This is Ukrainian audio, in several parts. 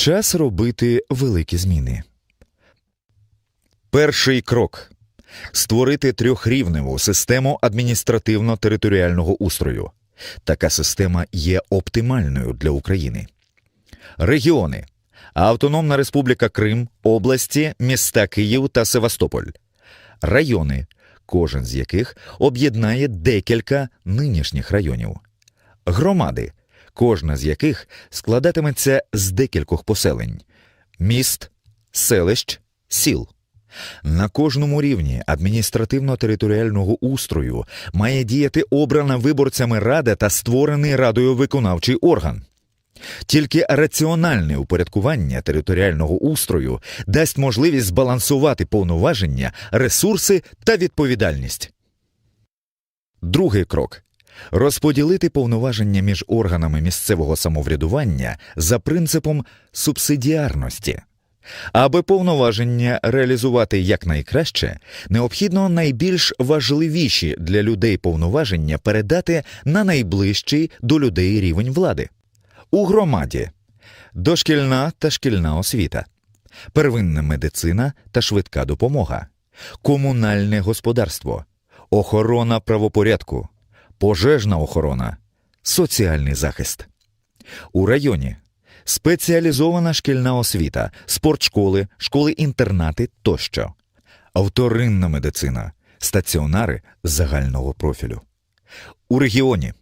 Час робити великі зміни. Перший крок створити трьохрівневу систему адміністративно-територіального устрою. Така система є оптимальною для України. Регіони Автономна Республіка Крим, області, міста Київ та Севастополь, райони, кожен з яких об'єднає декілька нинішніх районів, громади, кожна з яких складатиметься з декількох поселень, міст, селищ, сіл. На кожному рівні адміністративно-територіального устрою має діяти обрана виборцями рада та створений радою виконавчий орган. Тільки раціональне упорядкування територіального устрою дасть можливість збалансувати повноваження, ресурси та відповідальність. Другий крок розподілити повноваження між органами місцевого самоврядування за принципом субсидіарності. Аби повноваження реалізувати якнайкраще, необхідно найбільш важливіші для людей повноваження передати на найближчий до людей рівень влади. У громаді дошкільна та шкільна освіта, первинна медицина та швидка допомога, комунальне господарство, охорона правопорядку, пожежна охорона, соціальний захист. У районі спеціалізована шкільна освіта, спортшколи, школи-інтернати тощо, вторинна медицина, стаціонари загального профілю. У регіоні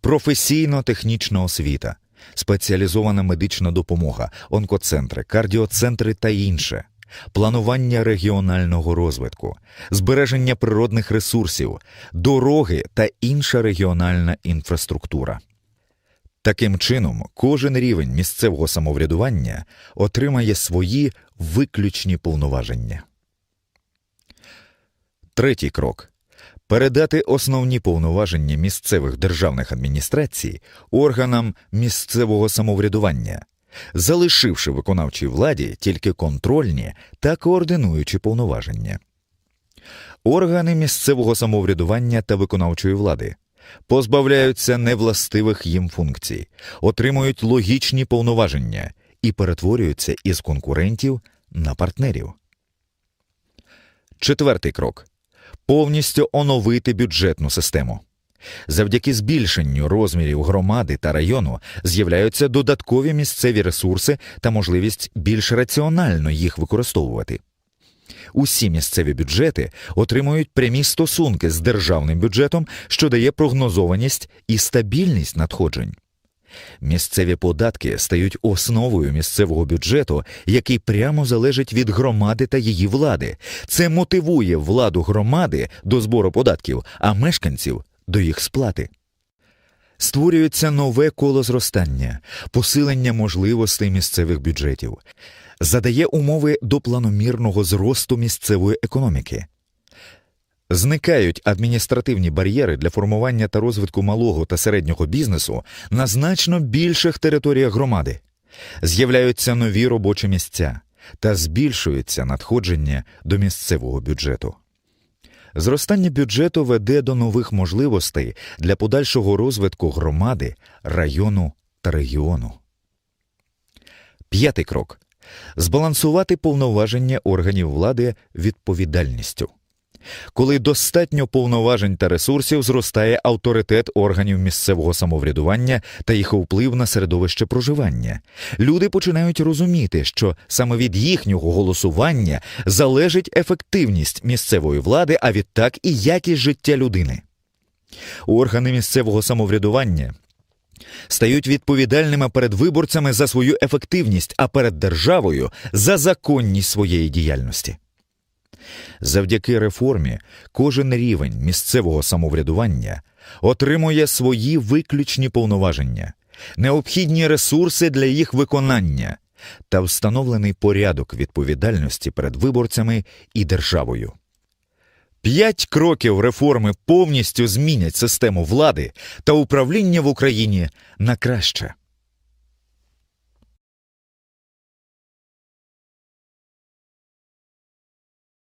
професійно-технічна освіта, спеціалізована медична допомога, онкоцентри, кардіоцентри та інше. Планування регіонального розвитку, збереження природних ресурсів, дороги та інша регіональна інфраструктура. Таким чином, кожен рівень місцевого самоврядування отримає свої виключні повноваження. Третій крок передати основні повноваження місцевих державних адміністрацій органам місцевого самоврядування, залишивши виконавчій владі тільки контрольні та координуючі повноваження. Органи місцевого самоврядування та виконавчої влади позбавляються невластивих їм функцій, отримують логічні повноваження і перетворюються із конкурентів на партнерів. Четвертий крок повністю оновити бюджетну систему. Завдяки збільшенню розмірів громади та району з'являються додаткові місцеві ресурси та можливість більш раціонально їх використовувати. Усі місцеві бюджети отримують прямі стосунки з державним бюджетом, що дає прогнозованість і стабільність надходжень. Місцеві податки стають основою місцевого бюджету, який прямо залежить від громади та її влади. Це мотивує владу громади до збору податків, а мешканців до їх сплати. Створюється нове коло зростання, посилення можливостей місцевих бюджетів, задає умови до планомірного зросту місцевої економіки. Зникають адміністративні бар'єри для формування та розвитку малого та середнього бізнесу на значно більших територіях громади, з'являються нові робочі місця та збільшується надходження до місцевого бюджету. Зростання бюджету веде до нових можливостей для подальшого розвитку громади, району та регіону. П'ятий крок збалансувати повноваження органів влади відповідальністю. Коли достатньо повноважень та ресурсів зростає авторитет органів місцевого самоврядування та їх вплив на середовище проживання. Люди починають розуміти, що саме від їхнього голосування залежить ефективність місцевої влади, а відтак і якість життя людини. Органи місцевого самоврядування стають відповідальними перед виборцями за свою ефективність, а перед державою за законність своєї діяльності. Завдяки реформі кожен рівень місцевого самоврядування отримує свої виключні повноваження, необхідні ресурси для їх виконання та встановлений порядок відповідальності перед виборцями і державою. П'ять кроків реформи повністю змінять систему влади та управління в Україні на краще.